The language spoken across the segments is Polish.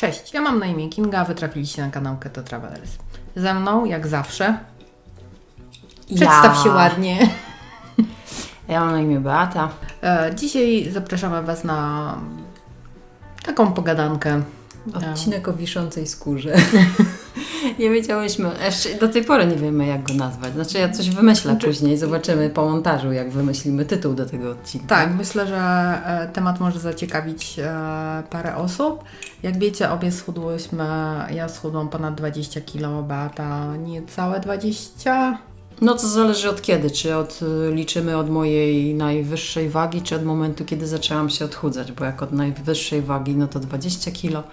Cześć, ja mam na imię Kinga, wy trafiliście na kanał Keto Travelers. Ze mną, jak zawsze, przedstaw się ładnie. Ja mam na imię Beata. E, Dzisiaj zapraszamy Was na taką pogadankę. Odcinek o wiszącej skórze. nie wiedziałyśmy, jeszcze do tej pory nie wiemy jak go nazwać. Znaczy ja coś wymyślę później, zobaczymy po montażu jak wymyślimy tytuł do tego odcinka. Tak, myślę, że e, temat może zaciekawić e, parę osób. Jak wiecie, obie schudłyśmy, ja schudłam ponad 20 kg, Beata niecałe 20. No to zależy od kiedy, czy od, y, liczymy od mojej najwyższej wagi, czy od momentu kiedy zaczęłam się odchudzać, bo jak od najwyższej wagi no to 20 kg,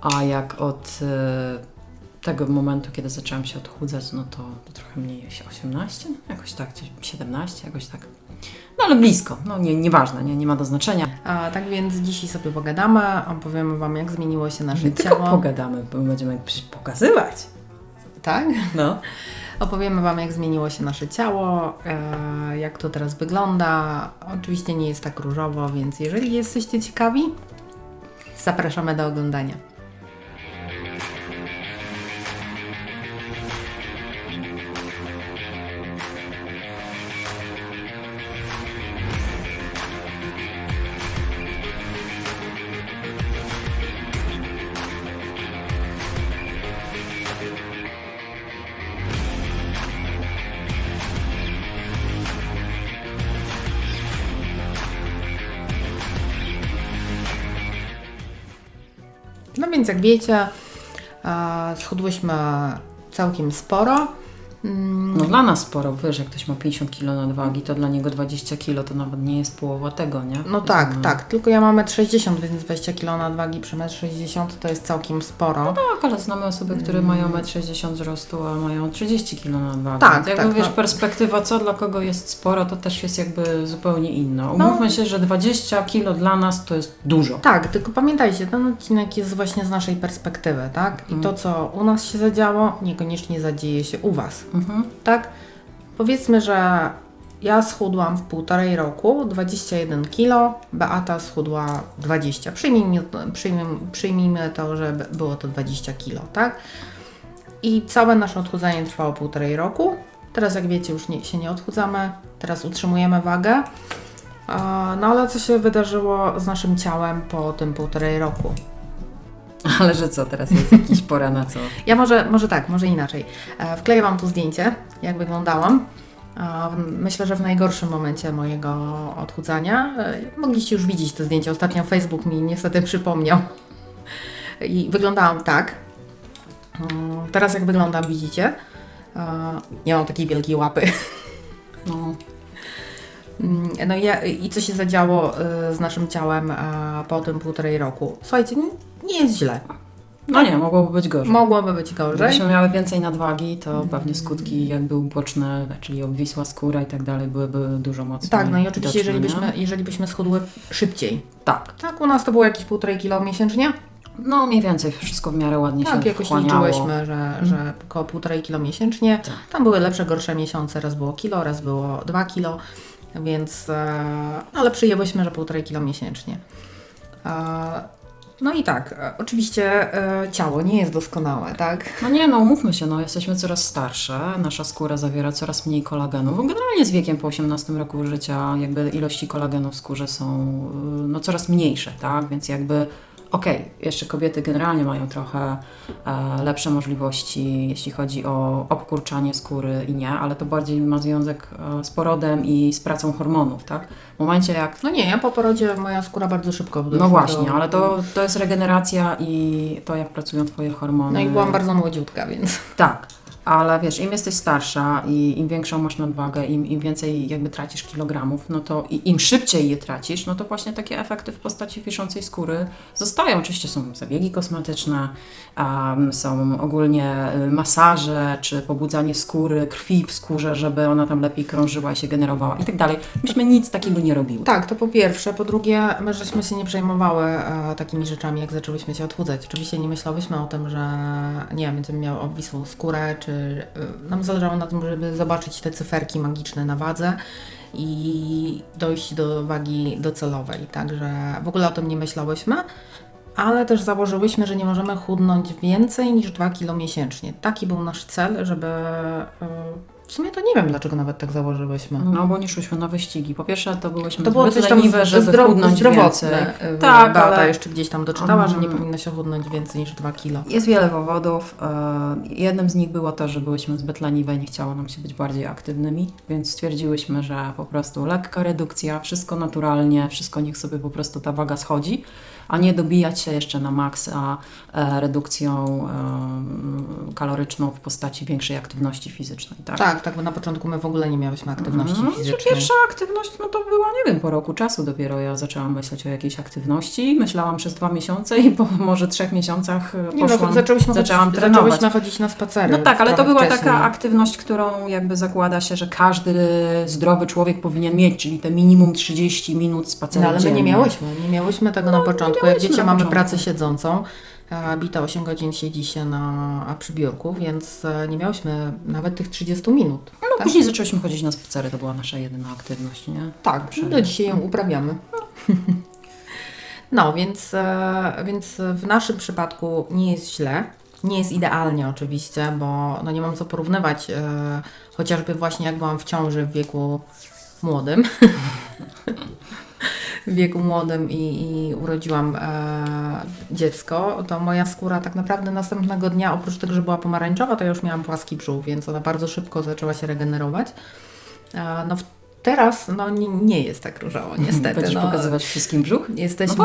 a jak od y, tego momentu, kiedy zaczęłam się odchudzać, no to, to trochę mniej, 18, jakoś tak, gdzieś 17, jakoś tak. No ale blisko, no nie, nieważne, nie, nie ma do znaczenia. A, tak więc dzisiaj sobie pogadamy, opowiemy Wam, jak zmieniło się nasze Nie tylko ciało. pogadamy, bo będziemy pokazywać. tak? No. Opowiemy Wam, jak zmieniło się nasze ciało, e, jak to teraz wygląda. Oczywiście nie jest tak różowo, więc jeżeli jesteście ciekawi, zapraszamy do oglądania. Więc jak wiecie, e, schudłyśmy całkiem sporo. Mm, No dla nas sporo, wiesz, jak ktoś ma 50 kg nadwagi, to dla niego 20 kg to nawet nie jest połowa tego, nie? No tak, No. tak. Tylko ja mam 60, więc 20 kg nadwagi przy 1,60 m to jest całkiem sporo. Tak, ale znamy osoby, które mają 1,60 m wzrostu, a mają 30 kg nadwagi. Tak, Więc jakby tak, wiesz, no. perspektywa, co dla kogo jest sporo, to też jest jakby zupełnie inna. No. Umówmy się, że 20 kg dla nas to jest dużo. Tak, tylko pamiętajcie, ten odcinek jest właśnie z naszej perspektywy, tak? I to, co u nas się zadziało, niekoniecznie zadzieje się u Was, Mhm. tak? Powiedzmy, że ja schudłam w półtorej roku 21 kg, Beata schudła 20. Przyjmijmy, przyjmijmy, przyjmijmy to, że było to 20 kg, tak? I całe nasze odchudzanie trwało półtorej roku. Teraz, jak wiecie, już nie, się nie odchudzamy, teraz utrzymujemy wagę. No ale co się wydarzyło z naszym ciałem po tym półtorej roku? Ale że co, teraz jest jakiś pora na co? Ja może, może tak, może inaczej. E, Wkleję Wam tu zdjęcie, jak wyglądałam. E, Myślę, że w najgorszym momencie mojego odchudzania. E, Mogliście już widzieć to zdjęcie. Ostatnio Facebook mi niestety przypomniał. I wyglądałam tak. Mm, Teraz jak wyglądam, widzicie. Nie mam takiej wielkiej łapy. No, No i, ja, i co się zadziało e, z naszym ciałem po tym półtorej roku? Słuchajcie, nie- jest źle. no nie, mogłoby być gorzej. Mogłoby być gorzej. Gdybyśmy miały więcej nadwagi, to pewnie skutki jakby uboczne, czyli obwisła skóra i tak dalej, byłyby dużo mocniej. Tak, no i oczywiście, jeżeli byśmy, jeżeli byśmy schudły szybciej. Tak. Tak, u nas to było jakieś półtorej kilo miesięcznie. No mniej więcej, wszystko w miarę ładnie Tak, się jakoś wchłaniało. liczyłyśmy, że, że około półtorej kilo miesięcznie. Tak. Tam były lepsze, gorsze miesiące. Raz było kilo, raz było dwa kilo, więc e, ale przyjęłyśmy, że półtorej kilo miesięcznie. E, no i tak, e, oczywiście ciało nie jest doskonałe, tak? No nie, no umówmy się, no jesteśmy coraz starsze, nasza skóra zawiera coraz mniej kolagenu. Generalnie z wiekiem po 18 roku życia jakby ilości kolagenu w skórze są no, coraz mniejsze, tak? Więc jakby okej, jeszcze kobiety generalnie mają trochę e, lepsze możliwości, jeśli chodzi o obkurczanie skóry i nie, ale to bardziej ma związek e, z porodem i z pracą hormonów, tak? W momencie jak No nie, ja po porodzie moja skóra bardzo szybko no właśnie, do- ale to, to jest regeneracja i to, jak pracują Twoje hormony. No i byłam bardzo młodziutka, więc... Tak, ale wiesz, im jesteś starsza i im większą masz nadwagę, im, im więcej jakby tracisz kilogramów, no to i im szybciej je tracisz, no to właśnie takie efekty w postaci wiszącej skóry zostają. Oczywiście są zabiegi kosmetyczne, um, są ogólnie y, masaże, czy pobudzanie skóry, krwi w skórze, żeby ona tam lepiej krążyła i się generowała i tak dalej. Myśmy nic takiego nie robiły. Tak, to po pierwsze. Po drugie, my żeśmy się nie przejmowały e, takimi rzeczami, jak zaczęłyśmy się odchudzać. Oczywiście nie myślałyśmy o tym, że nie będziemy miały obwisłą skórę, czy nam zależało na tym, żeby zobaczyć te cyferki magiczne na wadze i dojść do wagi docelowej. Także w ogóle o tym nie myślałyśmy. ale też założyłyśmy, że nie możemy chudnąć więcej niż 2 kg miesięcznie. Taki był nasz cel, żeby. Y, W sumie to nie wiem, dlaczego nawet tak założyłyśmy. No bo nie szłyśmy na wyścigi. Po pierwsze to byłyśmy To było zbyt coś tam leniwe, żeby zdro- chudnąć więcej. zdrowotne. y, Tak, Beata ale- jeszcze gdzieś tam doczytała, że nie Mm. powinno się chudnąć więcej niż 2 kg. Jest wiele powodów. E, Jednym z nich było to, że byłyśmy zbyt leniwe i nie chciało nam się być bardziej aktywnymi, więc stwierdziłyśmy, że po prostu lekka redukcja, wszystko naturalnie, wszystko niech sobie po prostu ta waga schodzi, a nie dobijać się jeszcze na maksa e, redukcją e, kaloryczną w postaci większej aktywności fizycznej. Tak, Tak, tak, bo na początku my w ogóle nie miałyśmy aktywności no, fizycznej. Pierwsza aktywność, no to była, nie wiem, po roku czasu dopiero ja zaczęłam myśleć o jakiejś aktywności. Myślałam przez dwa miesiące i po może trzech miesiącach e, Nie, no, poszłam, zaczęłyśmy, zaczęłam chodzić, trenować. zaczęłyśmy chodzić na spacery. No tak, ale to była wcześniej. taka aktywność, którą jakby zakłada się, że każdy zdrowy człowiek powinien mieć, czyli te minimum 30 minut spaceru No ale my nie miałyśmy, nie miałyśmy tego na początku. Jak miałyśmy wiecie, mamy pracę siedzącą. Bita 8 godzin siedzi się na przy biurku, więc e, nie miałyśmy nawet tych 30 minut. No tak? później zaczęłyśmy chodzić na spacery, to była nasza jedyna aktywność, nie? Tak, do dzisiaj ją uprawiamy. No, więc, e, więc w naszym przypadku nie jest źle. Nie jest idealnie oczywiście, bo no nie mam co porównywać, e, chociażby właśnie jak byłam w ciąży w wieku młodym. w wieku młodym i, i urodziłam e, dziecko, to moja skóra tak naprawdę następnego dnia, oprócz tego, że była pomarańczowa, to ja już miałam płaski brzuch, więc ona bardzo szybko zaczęła się regenerować. E, no teraz no, nie, nie jest tak różowo, niestety. Będziesz no, pokazywać wszystkim brzuch? Jesteśmy.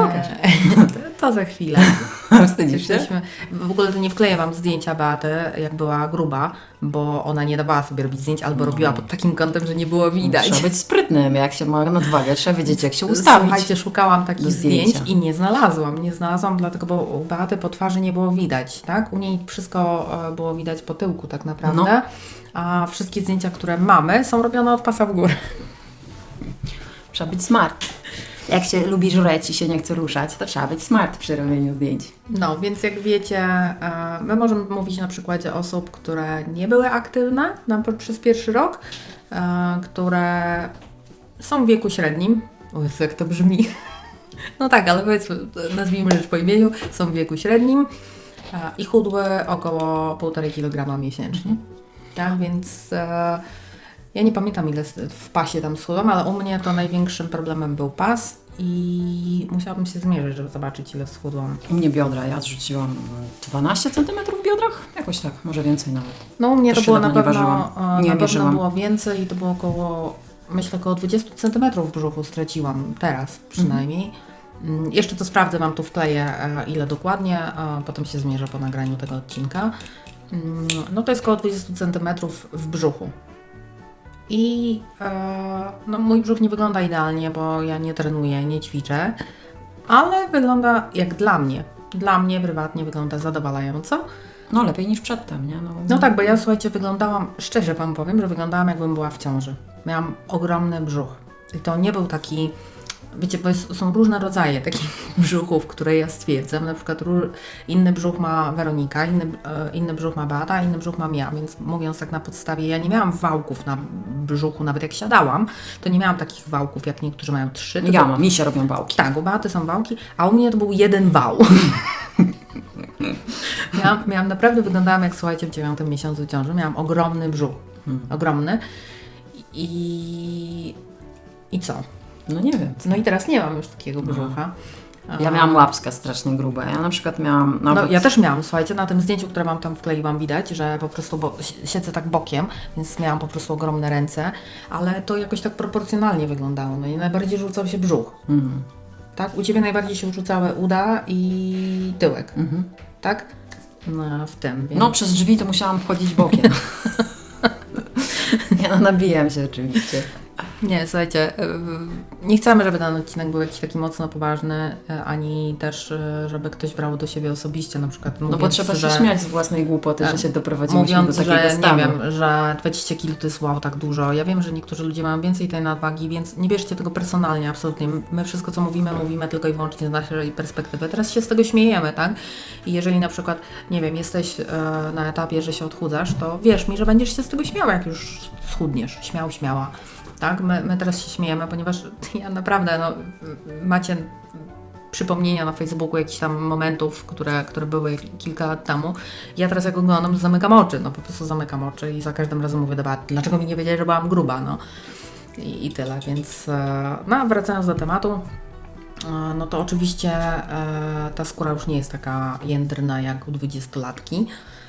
No to za chwilę. Wstydzisz się? Jesteśmy, w ogóle to nie wkleję Wam zdjęcia Beaty, jak była gruba, bo ona nie dawała sobie robić zdjęć albo robiła pod takim kątem, że nie było widać. Trzeba być sprytnym, jak się ma nadwagę, trzeba wiedzieć jak się ustawić. Słuchajcie, szukałam takich zdjęć i nie znalazłam. Nie znalazłam, dlatego, bo u Beaty po twarzy nie było widać, tak? U niej wszystko e, było widać po tyłku tak naprawdę, No. a wszystkie zdjęcia, które mamy są robione od pasa w górę. Trzeba być smart. Jak się lubi żreć i się nie chce ruszać, to trzeba być smart przy robieniu zdjęć. No, więc jak wiecie, e, my możemy mówić na przykładzie osób, które nie były aktywne na, przez pierwszy rok, e, które są w wieku średnim. O jak to brzmi. No tak, ale powiedzmy, nazwijmy rzecz po imieniu, są w wieku średnim e, i chudły około 1,5 kg miesięcznie. Tak, więc ja nie pamiętam ile w pasie tam schudłam, ale u mnie to największym problemem był pas i musiałabym się zmierzyć, żeby zobaczyć ile schudłam. U mnie biodra, ja zrzuciłam 12 cm w biodrach? Jakoś tak, może więcej nawet. No u mnie Też to było na nie pewno, ważyłam. e, Nie na pewno mierzyłam. było więcej i to było około, myślę około 20 cm w brzuchu straciłam teraz przynajmniej. Mm, Jeszcze to sprawdzę, Wam tu wkleję e, ile dokładnie, a potem się zmierzę po nagraniu tego odcinka. Mm, No to jest około 20 cm w brzuchu. I e, no, mój brzuch nie wygląda idealnie, bo ja nie trenuję, nie ćwiczę, ale wygląda jak dla mnie. Dla mnie prywatnie wygląda zadowalająco. No lepiej niż przedtem, nie? No tak, bo ja słuchajcie, wyglądałam, szczerze Wam powiem, że wyglądałam jakbym była w ciąży. Miałam ogromny brzuch. I to nie był taki, wiecie, bo są różne rodzaje takich brzuchów, które ja stwierdzam. Na przykład inny brzuch ma Weronika, inny, e, inny brzuch ma Beata, inny brzuch mam ja, więc mówiąc tak na podstawie, ja nie miałam wałków na brzuchu, nawet jak siadałam, to nie miałam takich wałków, jak niektórzy mają trzy. Ja mam, mi się robią bałki. tak, u Beaty są wałki, a u mnie to był jeden wał. miałam, miałam naprawdę, wyglądałam jak słuchajcie w dziewiątym miesiącu ciąży, miałam ogromny brzuch. Ogromny. I, I co? No nie wiem. No i teraz nie mam już takiego brzucha. Ja miałam łapska strasznie grube. Ja na przykład miałam No, ja też miałam, słuchajcie, na tym zdjęciu, które Wam tam wkleiłam, widać, że po prostu bo, si- siedzę tak bokiem, więc miałam po prostu ogromne ręce, ale to jakoś tak proporcjonalnie wyglądało. No i najbardziej rzucał się brzuch. Mm. Tak? U Ciebie najbardziej się rzucały uda i tyłek. Mhm. Tak? No, w tym. Więc... No przez drzwi to musiałam wchodzić bokiem. ja no, nabijam się oczywiście. Nie, słuchajcie, y, nie chcemy, żeby ten odcinek był jakiś taki mocno poważny, y, ani też, y, żeby ktoś brał do siebie osobiście, na przykład No mówiąc, bo trzeba że, się śmiać z własnej głupoty, że się doprowadziłyśmy mówiąc, do takiego że stanu. nie wiem, że 20 kg to jest wow, tak dużo. Ja wiem, że niektórzy ludzie mają więcej tej nadwagi, więc nie bierzcie tego personalnie, absolutnie. My wszystko, co mówimy, mówimy tylko i wyłącznie z naszej perspektywy. Teraz się z tego śmiejemy, tak? I jeżeli na przykład, nie wiem, jesteś e, na etapie, że się odchudzasz, to wierz mi, że będziesz się z tego śmiał, jak już schudniesz. Śmiał, śmiała. Tak? My, my teraz się śmiejemy, ponieważ ja naprawdę, no, macie przypomnienia na Facebooku jakichś tam momentów, które, które były kilka lat temu. Ja teraz jak oglądam, to zamykam oczy, no po prostu zamykam oczy i za każdym razem mówię do Beaty, dlaczego mi nie wiedzieli, że byłam gruba, no. I, i tyle, więc e, no wracając do tematu, e, no to oczywiście e, ta skóra już nie jest taka jędrna jak u dwudziestolatki. E,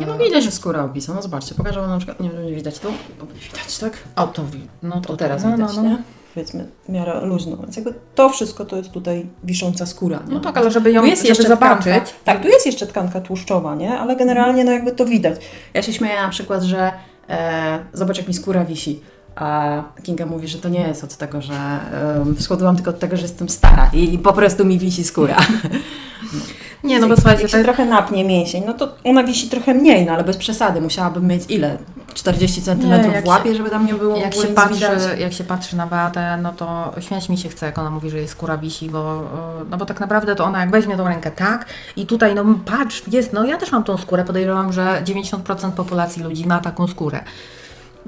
Nie no widać, że skóra obisa. No zobaczcie, pokażę wam na przykład, nie wiem, widać tu. Widać, tak? O, to, wi- no To teraz no, widać, no, no. nie? Powiedzmy, w miarę luźno. Więc jakby to wszystko to jest tutaj wisząca skóra. nie? No tak, ale żeby ją Tu jest jeszcze zobaczyć. Tkanka, tak, tu jest jeszcze tkanka tłuszczowa, nie? Ale generalnie no jakby to widać. Ja się śmieję na przykład, że e, zobacz jak mi skóra wisi. A Kinga mówi, że to nie jest od tego, że um, schudłam tylko od tego, że jestem stara i, i po prostu mi wisi skóra. Nie, no bo słuchajcie, to się trochę napnie mięsień, no to ona wisi trochę mniej, no ale bez przesady. Musiałabym mieć ile? 40 cm jak w łapie, żeby tam nie było jak się, patrzy, widać. jak się patrzy na Beatę, no to śmiać mi się chce, jak ona mówi, że jej skóra wisi, bo, e, no bo tak naprawdę to ona jak weźmie tą rękę tak i tutaj, no patrz, jest, no ja też mam tą skórę, podejrzewam, że 90% populacji ludzi ma taką skórę.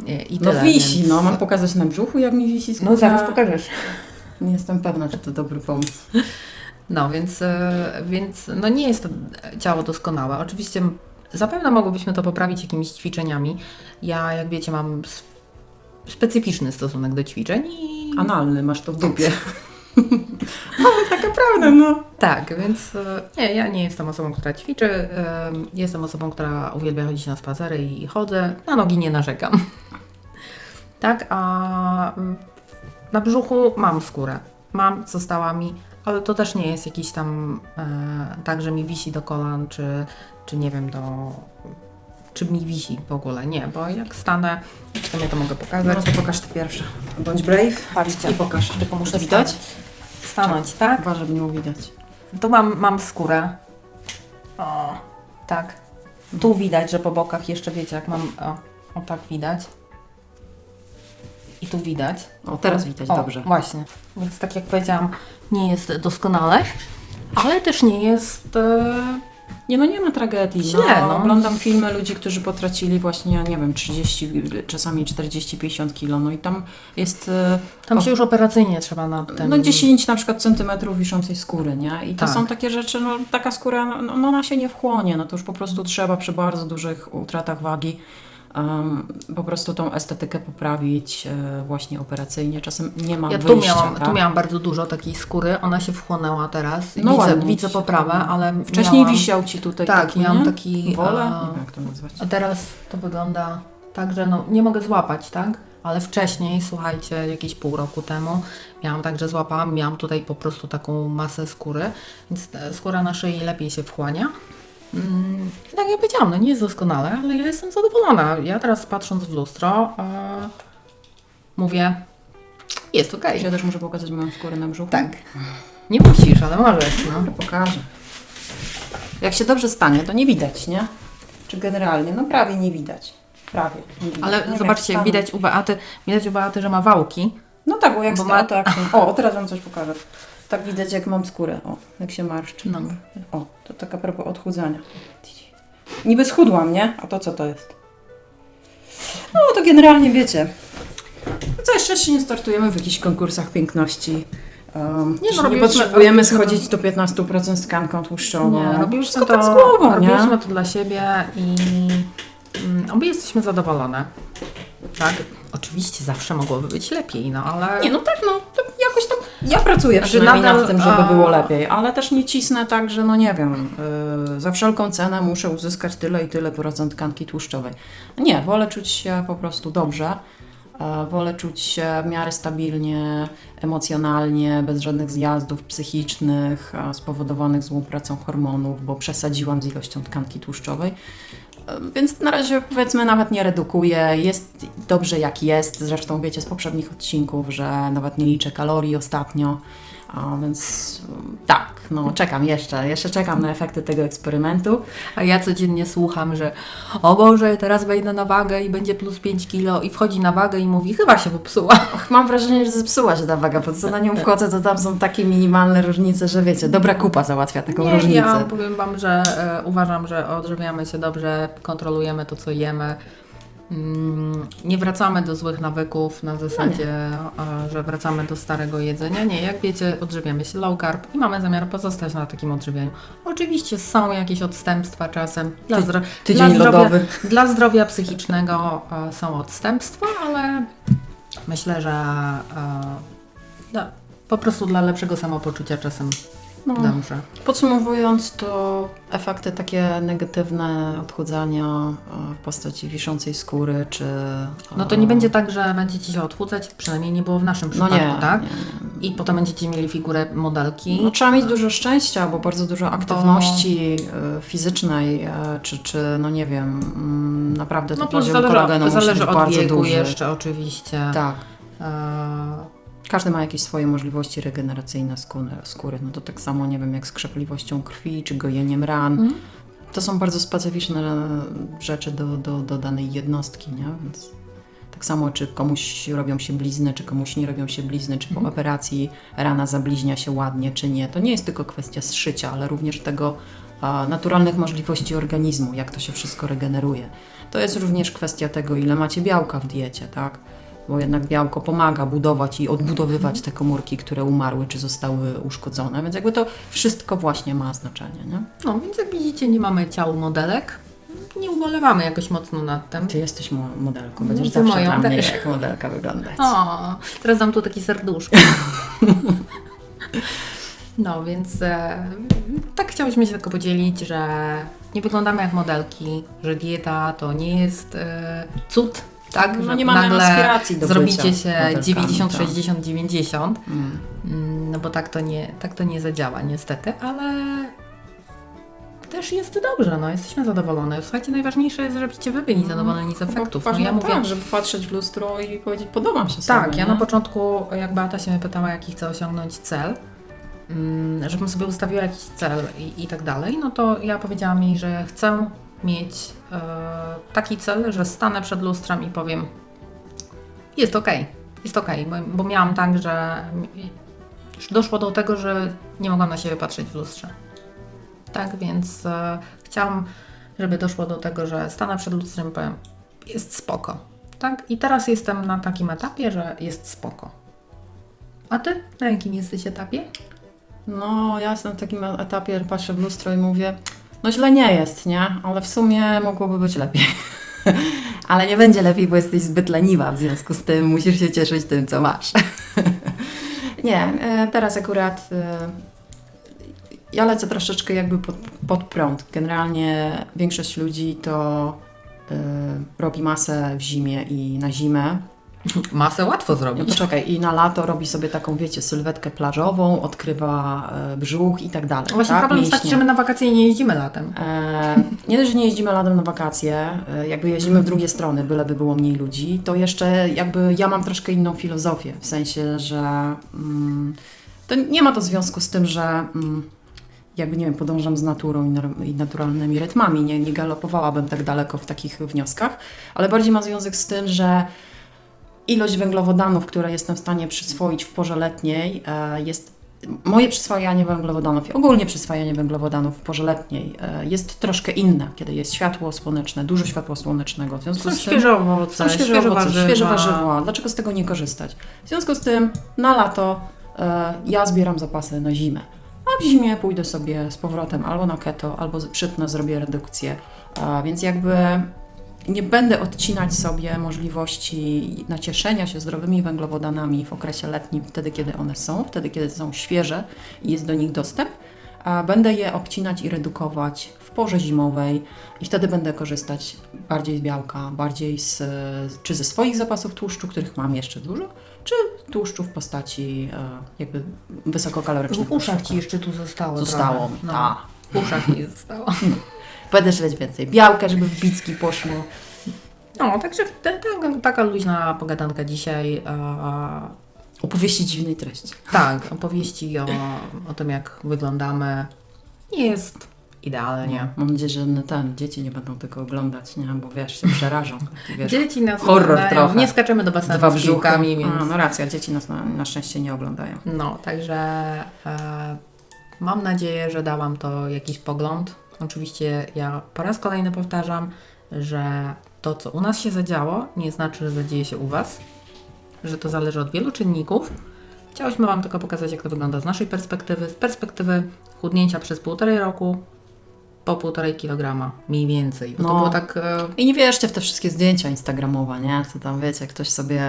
I, i No tyle, wisi, więc- no. Mam pokazać na brzuchu, jak mi wisi skóra? No zaraz pokażesz. Nie jestem pewna, czy to dobry pomysł. No więc, e, więc no nie jest to ciało doskonałe. Oczywiście zapewne mogłybyśmy to poprawić jakimiś ćwiczeniami. Ja, jak wiecie, mam specyficzny stosunek do ćwiczeń i Analny, masz to w dupie. Prawda, no. tak, więc e, nie, ja nie jestem osobą, która ćwiczy. Jestem osobą, która uwielbia chodzić na spacery i chodzę. Na nogi nie narzekam. Tak, a mm, na brzuchu mam skórę. Mam, została mi, ale to też nie jest jakiś tam e, tak, że mi wisi do kolan, czy, czy nie wiem, do. Czy mi wisi w ogóle? Nie, bo jak stanę, w sumie to mogę pokazać. No to pokaż ty pierwsza. Bądź brave. Patrzcie. I pokaż. Tylko muszę Widać? Stanąć. Stanąć, tak? Uważaj, żeby nie widać. Tu mam, mam skórę. O, tak. Tu widać, że po bokach jeszcze wiecie, jak mam. O, o tak widać. I tu widać. O, teraz widać o, dobrze. Właśnie. Więc tak jak powiedziałam, nie jest doskonale, ale też nie jest. E, Nie no, nie ma tragedii. Źle, no. no. Oglądam filmy ludzi, którzy potracili właśnie, nie wiem, 30, czasami 40-50 kilo, no i tam jest e, tam O. się już operacyjnie trzeba na ten. no 10 na przykład centymetrów wiszącej skóry, nie? I to Tak. są takie rzeczy, no taka skóra, no, no ona się nie wchłonie, no to już po prostu trzeba przy bardzo dużych utratach wagi po prostu tą estetykę poprawić e, właśnie operacyjnie. Czasem nie ma Ja tu wyjścia, miałam, tak? tu miałam bardzo dużo takiej skóry, ona się wchłonęła teraz. No widzę, widzę poprawę, ale. Wcześniej miałam, wisiał Ci tutaj Tak, taki, miałam nie? taki, Wolę? a- Nie wiem, jak to nazwać. A teraz to wygląda tak, że no, nie mogę złapać, tak? Ale wcześniej, słuchajcie, jakieś pół roku temu miałam tak, że złapałam, miałam tutaj po prostu taką masę skóry, więc skóra na szyi lepiej się wchłania. Mm, tak jak powiedziałam, no nie jest doskonale, ale ja jestem zadowolona. Ja teraz patrząc w lustro e, mówię, jest okej. Ja też muszę pokazać moją skórę na brzuchu. Tak. Nie musisz, ale możesz, no. Pokażę. Jak się dobrze stanie, to nie widać, nie? Czy generalnie? No prawie nie widać. Prawie. Nie widać. Ale Nie wiem, zobaczcie, jak stanę. widać u Beaty, widać u Beaty, że ma wałki. No tak, bo jak Bo ma- ma... tak. O, teraz Wam coś pokażę. Tak widać, jak mam skórę. O, jak się marszczy. No. O, to tak a propos odchudzania. Niby schudłam, nie? A to co to jest? No, to generalnie wiecie. Co jeszcze się nie startujemy w jakichś konkursach piękności. Um, Nie, no, nie robiłyśmy- potrzebujemy schodzić do 15% z tkanką tłuszczową. Nie, robiłyśmy to, tak z głową, nie? robiłyśmy to dla siebie i mm, obie jesteśmy zadowolone. Tak, oczywiście zawsze mogłoby być lepiej, no ale... Nie, no tak, no to jakoś tam. Ja pracuję przynajmniej nadal, nad tym, żeby a- było lepiej, ale też nie cisnę tak, że no nie wiem, yy, za wszelką cenę muszę uzyskać tyle i tyle procent tkanki tłuszczowej. Nie, wolę czuć się po prostu dobrze. e, Wolę czuć się w miarę stabilnie, emocjonalnie, bez żadnych zjazdów psychicznych spowodowanych złą pracą hormonów, bo przesadziłam z ilością tkanki tłuszczowej. Więc na razie powiedzmy nawet nie redukuję, jest dobrze jak jest. Zresztą wiecie z poprzednich odcinków, że nawet nie liczę kalorii ostatnio. A więc tak, no czekam jeszcze, jeszcze czekam na efekty tego eksperymentu. A ja codziennie słucham, że o Boże, teraz wejdę na wagę i będzie plus 5 kilo i wchodzi na wagę i mówi, chyba się popsuła. Mam wrażenie, że zepsuła się ta waga, po co na nią wchodzę, to tam są takie minimalne różnice, że wiecie, dobra kupa załatwia taką Nie, różnicę. ja powiem Wam, że e, uważam, że odżywiamy się dobrze, kontrolujemy to, co jemy. Mm, nie wracamy do złych nawyków na zasadzie, a, że wracamy do starego jedzenia. Nie, jak wiecie, odżywiamy się low carb i mamy zamiar pozostać na takim odżywianiu. Oczywiście są jakieś odstępstwa czasem. Dla, zdro- tydzień dla, zdrowia, dla zdrowia psychicznego e, są odstępstwa, ale myślę, że e, no, po prostu dla lepszego samopoczucia czasem No. dobrze. Podsumowując, to efekty takie negatywne odchudzania e, w postaci wiszącej skóry, czy... No to nie będzie tak, że będziecie się odchudzać, przynajmniej nie było w naszym No przypadku, nie, tak? nie, nie. I potem będziecie mieli figurę modelki. No, trzeba mieć dużo szczęścia, bo bardzo dużo aktywności e, fizycznej, e, czy, czy no nie wiem, mm, naprawdę No ten plus poziom zależy, kolagenu musi zależy być od bardzo wieku duży. jeszcze oczywiście. Tak. E, Każdy ma jakieś swoje możliwości regeneracyjne skóry. No to tak samo, nie wiem, jak z krzepliwością krwi, czy gojeniem ran. Mhm. To są bardzo specyficzne rzeczy do, do, do danej jednostki, nie? Więc tak samo, czy komuś robią się blizny, czy komuś nie robią się blizny, czy po Mhm. operacji rana zabliźnia się ładnie, czy nie. To nie jest tylko kwestia zszycia, ale również tego a, naturalnych możliwości organizmu, jak to się wszystko regeneruje. To jest również kwestia tego, ile macie białka w diecie, tak? Bo jednak białko pomaga budować i odbudowywać te komórki, które umarły czy zostały uszkodzone, więc jakby to wszystko właśnie ma znaczenie, nie? no więc jak widzicie, nie mamy ciał modelek. Nie ubolewamy jakoś mocno nad tym. Ty jesteś mo- modelką, No, będziesz ty zawsze moją dla mnie też. jak modelka wyglądać. O, teraz dam tu taki serduszko. No, więc e, tak chciałyśmy się tylko podzielić, że nie wyglądamy jak modelki, że dieta to nie jest e, cud, tak? No że nie mamy nagle aspiracji do zrobicie się modelkami, 90, tak. 60, 90, Mm. Mm, no bo tak to nie, tak to nie zadziała niestety, ale też jest dobrze, no jesteśmy zadowolone. Słuchajcie, najważniejsze jest, żebyście wy byli zadowoleni z efektów. No, Ważne ja mówię, tak, żeby patrzeć w lustro i powiedzieć, podobam się tak, sobie. ja nie? na początku, jak Beata się mnie pytała, jaki chcę osiągnąć cel, mm, żebym sobie ustawiła jakiś cel i, i tak dalej, no to ja powiedziałam jej, że chcę mieć e, taki cel, że stanę przed lustrem i powiem, jest okej, jest okej, bo, bo miałam tak, że doszło do tego, że nie mogłam na siebie patrzeć w lustrze. Tak, więc e, chciałam, żeby doszło do tego, że stanę przed lustrem i powiem, jest spoko. Tak? I teraz jestem na takim etapie, że jest spoko. A ty? Na jakim jesteś etapie? No, ja jestem na takim etapie, że patrzę w lustro i mówię, no źle nie jest, nie? Ale w sumie mogłoby być lepiej. Ale nie będzie lepiej, bo jesteś zbyt leniwa, w związku z tym musisz się cieszyć tym, co masz. nie, e, teraz akurat e, ja lecę troszeczkę jakby pod, pod prąd. Generalnie większość ludzi to e, robi masę w zimie i na zimę. Masę łatwo No zrobić. poczekaj, i na lato robi sobie taką, wiecie, sylwetkę plażową, odkrywa e, brzuch i tak dalej. Właśnie tak? problem jest taki, że my na wakacje nie jeździmy latem. E, nie dość, że nie jeździmy latem na wakacje, e, jakby jeździmy w drugie strony, byleby było mniej ludzi, to jeszcze jakby ja mam troszkę inną filozofię, w sensie, że mm, to nie ma to związku z tym, że mm, jakby, nie wiem, podążam z naturą i naturalnymi rytmami, nie, nie galopowałabym tak daleko w takich wnioskach, ale bardziej ma związek z tym, że ilość węglowodanów, które jestem w stanie przyswoić w porze letniej, e, jest moje przyswajanie węglowodanów i ogólnie przyswajanie węglowodanów w porze letniej e, jest troszkę inne, kiedy jest światło słoneczne, dużo światła słonecznego. W związku Są z tym świeże owoce, są świeże, świeże owoce, warzywa. świeże warzywa. Dlaczego z tego nie korzystać? W związku z tym na lato e, ja zbieram zapasy na zimę. A w zimie pójdę sobie z powrotem albo na keto, albo przytnę, zrobię redukcję. Więc jakby nie będę odcinać sobie możliwości nacieszenia się zdrowymi węglowodanami w okresie letnim, wtedy kiedy one są, wtedy kiedy są świeże i jest do nich dostęp, a będę je obcinać i redukować w porze zimowej i wtedy będę korzystać bardziej z białka, bardziej z, czy ze swoich zapasów tłuszczu, których mam jeszcze dużo, czy tłuszczu w postaci e, jakby wysokokalorycznych. W uszach Ci jeszcze tu zostało Zostało No, tak. W uszach mi zostało. Będę żreć więcej białka, żeby w bicki poszło. No, także ta, ta, taka luźna pogadanka dzisiaj. A, Opowieści dziwnej treści. tak, opowieści o, o tym, jak wyglądamy. Nie jest idealnie. Mam nadzieję, że n- ten, dzieci nie będą tego oglądać, nie? Bo wiesz, się przerażą. Taki, Wiesz, Dzieci nas horror oglądają. trochę. Nie skaczemy do basenu dwa z brzuchy. piłkami, więc... A, no racja, dzieci nas na, na szczęście nie oglądają. No, także e, mam nadzieję, że dałam to jakiś pogląd. Oczywiście ja po raz kolejny powtarzam, że to, co u nas się zadziało, nie znaczy, że zadzieje się u Was, że to zależy od wielu czynników. Chciałyśmy Wam tylko pokazać, jak to wygląda z naszej perspektywy, z perspektywy chudnięcia przez półtorej roku po półtorej kilograma, mniej więcej. Bo to No. było tak... E, I nie wierzcie w te wszystkie zdjęcia instagramowe, nie? Co tam, wiecie, ktoś sobie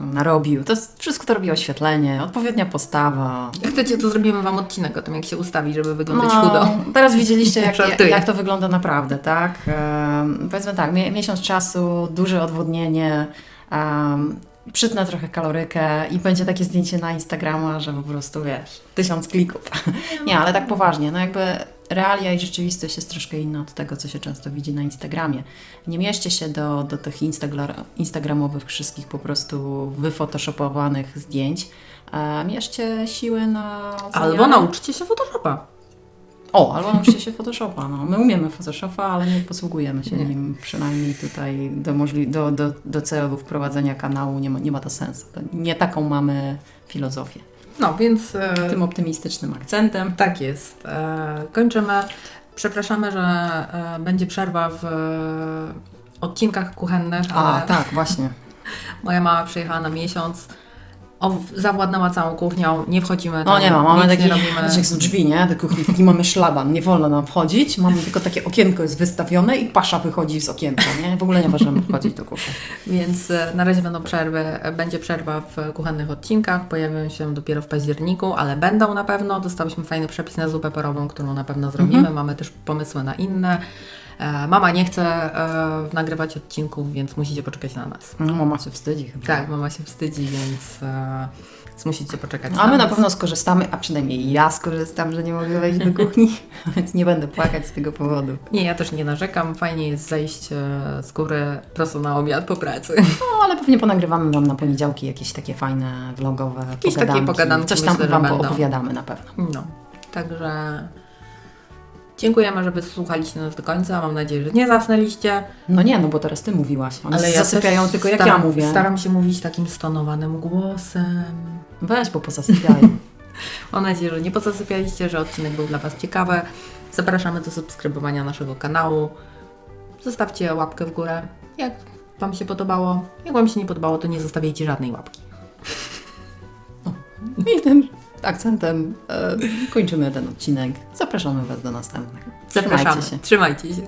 narobił. To jest, wszystko to robi oświetlenie, odpowiednia postawa. jak chcecie, to zrobimy Wam odcinek o tym, jak się ustawi, żeby wyglądać chudo. No, teraz widzieliście, jak, jak to wygląda naprawdę, tak? Um, powiedzmy tak, mie- miesiąc czasu, duże odwodnienie, um, przytnę trochę kalorykę i będzie takie zdjęcie na Instagrama, że po prostu, wiesz, tysiąc klików. Nie, ale tak poważnie, no jakby realia i rzeczywistość jest troszkę inna od tego, co się często widzi na Instagramie. Nie mieście się do, do tych instagramowych wszystkich po prostu wyfotoshopowanych zdjęć. E, mierzcie siły na... Albo zamiary. nauczcie się Photoshopa. O, albo nauczcie się Photoshopa. No. My umiemy Photoshopa, ale nie posługujemy się Nie. nim. Przynajmniej tutaj do, możli- do, do, do celów prowadzenia kanału nie ma, nie ma to sensu. Nie taką mamy filozofię. No, więc... E, Tym optymistycznym akcentem. Tak jest. E, kończymy. Przepraszamy, że e, będzie przerwa w odcinkach kuchennych, A, tak, właśnie. moja mama przyjechała na miesiąc. O, zawładnęła całą kuchnią, nie wchodzimy No tam, nie ma, mamy nic taki, nie robimy. jak są drzwi, nie? Do kuchni, taki mamy szlaban, nie wolno nam wchodzić. Mamy tylko takie okienko jest wystawione i pasza wychodzi z okienka, nie? W ogóle nie możemy wchodzić do kuchni. Więc e, na razie będą przerwy, e, będzie przerwa w kuchennych odcinkach, pojawią się dopiero w październiku, ale będą na pewno. Dostałyśmy fajny przepis na zupę porową, którą na pewno zrobimy. Mhm. Mamy też pomysły na inne. E, Mama nie chce e, nagrywać odcinków, więc musicie poczekać na nas. No, mama się wstydzi chyba. Tak, mama się wstydzi, więc, e, musicie poczekać. A my na nas. pewno skorzystamy, a przynajmniej ja skorzystam, że nie mogę wejść do kuchni, więc nie będę płakać z tego powodu. Nie, ja też nie narzekam. Fajnie jest zejść z góry prosto na obiad po pracy. No, ale pewnie ponagrywamy Wam na poniedziałki jakieś takie fajne, vlogowe Jakieś takie pogadanki. pogadanki Coś tam myślę, Wam opowiadamy na pewno. No, także dziękujemy, że wysłuchaliście nas do końca. Mam nadzieję, że nie zasnęliście. No nie, no bo teraz Ty mówiłaś. One Ale ja zasypiają też tylko jak staram, ja mówię. Staram się mówić takim stonowanym głosem. Weź, bo pozasypiają. Mam nadzieję, że nie pozasypialiście, że odcinek był dla Was ciekawy. Zapraszamy do subskrybowania naszego kanału. Zostawcie łapkę w górę, jak Wam się podobało. Jak Wam się nie podobało, to nie zostawiajcie żadnej łapki. I tym akcentem e, kończymy ten odcinek. Zapraszamy Was do następnych. Zapraszamy. Trzymajcie się. Trzymajcie się.